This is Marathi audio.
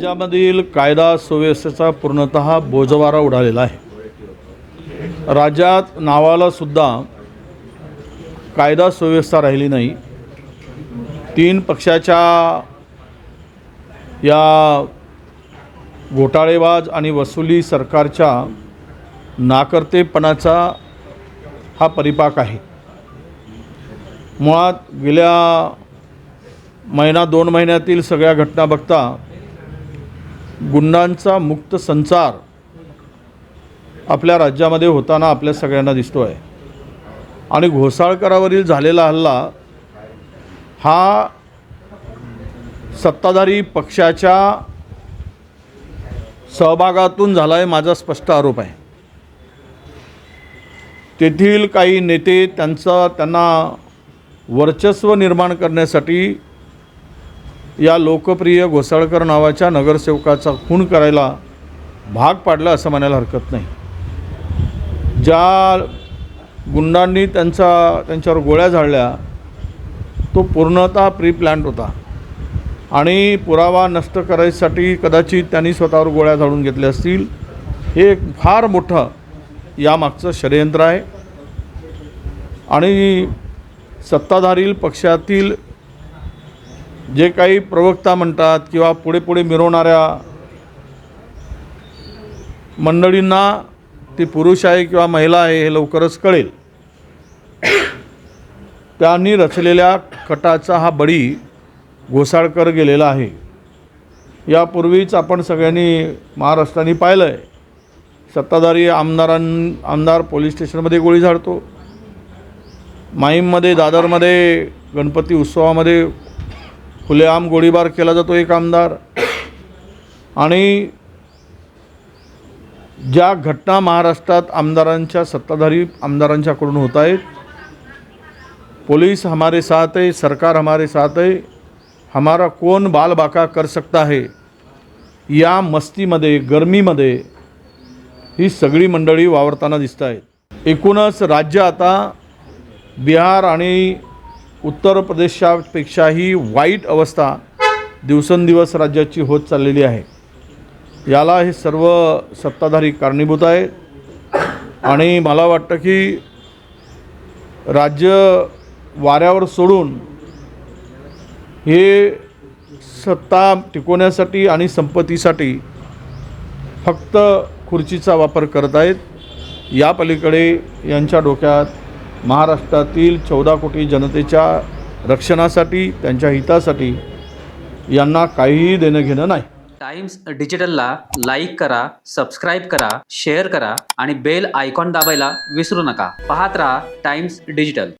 राज्यामधील कायदा सुव्यवस्थेचा पूर्णत बोजवारा उडालेला आहे. राज्यात नावाला सुद्धा कायदा सुव्यवस्था राहिली नाही. तीन पक्षाच्या या घोटाळेबाज आणि वसुली सरकारच्या नाकर्तेपणाचा हा परिपाक आहे. मुळात गेल्या महिना दोन महिन्यातील सगळ्या घटना बघता गुंडांचा मुक्त संचार आपल्या राज्यामध्ये होताना आपल्या सगळ्यांना दिसतो आहे आणि घोसाळकरावरील झालेला हल्ला हा सत्ताधारी पक्षाच्या सहभागातून झाला आहे माझा स्पष्ट आरोप आहे. तेथील काही नेते त्यांचा त्यांना वर्चस्व निर्माण करण्यासाठी या लोकप्रिय घोसाळकर नावाच्या नगरसेवकाचा खून करायला भाग पाडला असं म्हणायला हरकत नाही. ज्या गुंडांनी त्यांचा त्यांच्यावर गोळ्या झाडल्या तो पूर्णतः प्री प्लॅन्ड होता. आणि पुरावा नष्ट करायसाठी कदाचित त्यांनी स्वतःवर गोळ्या झाडून घेतल्या असतील. हे एक फार मोठं यामागचं षडयंत्र आहे. आणि सत्ताधारी पक्षातील जे काही प्रवक्ता म्हणतात किंवा पुढे पुढे मिरवणाऱ्या मंडळींना ती पुरुष आहे किंवा महिला आहे हे लवकरच कळेल. त्यांनी रचलेल्या कटाचा हा बळी घोसाळकर गेलेला आहे. यापूर्वीच आपण सगळ्यांनी महाराष्ट्राने पाहिलं आहे सत्ताधारी आमदारां आमदार पोलीस स्टेशनमध्ये गोळी झाडतो. माहीममध्ये दादरमध्ये गणपती उत्सवामध्ये खुलेआम गोळीबार केला जातो एक आमदार. आणि ज्या घटना महाराष्ट्रात आमदारांच्या सत्ताधारी आमदारांच्याकडून होत आहेत पुलिस हमारे साथ है सरकार हमारे साथ है हमारा कोण बालबाका कर सकता है या मस्तीमध्ये गरमीमध्ये ही सगळी मंडळी वावरताना दिसत आहेत एकूणच राज्य आता बिहार आणि उत्तर प्रदेशापेक्षाही वाईट अवस्था दिवसेंदिवस राज्याची होत चाललेली आहे. याला हे सर्व सत्ताधारी कारणीभूत आहेत. आणि मला वाटतं की राज्य वाऱ्यावर सोडून हे सत्ता टिकवण्यासाठी आणि संपत्तीसाठी फक्त खुर्चीचा वापर करत आहेत. या पलीकडे यांच्या डोक्यात महाराष्ट्रातील चौदा कोटी जनतेच्या रक्षणासाठी त्यांच्या हितासाठी यांना काहीही देणं घेणं नाही. टाइम्स डिजिटलला लाईक करा सबस्क्राईब करा शेअर करा आणि बेल आयकॉन दाबायला विसरू नका. पाहत राहा टाइम्स डिजिटल.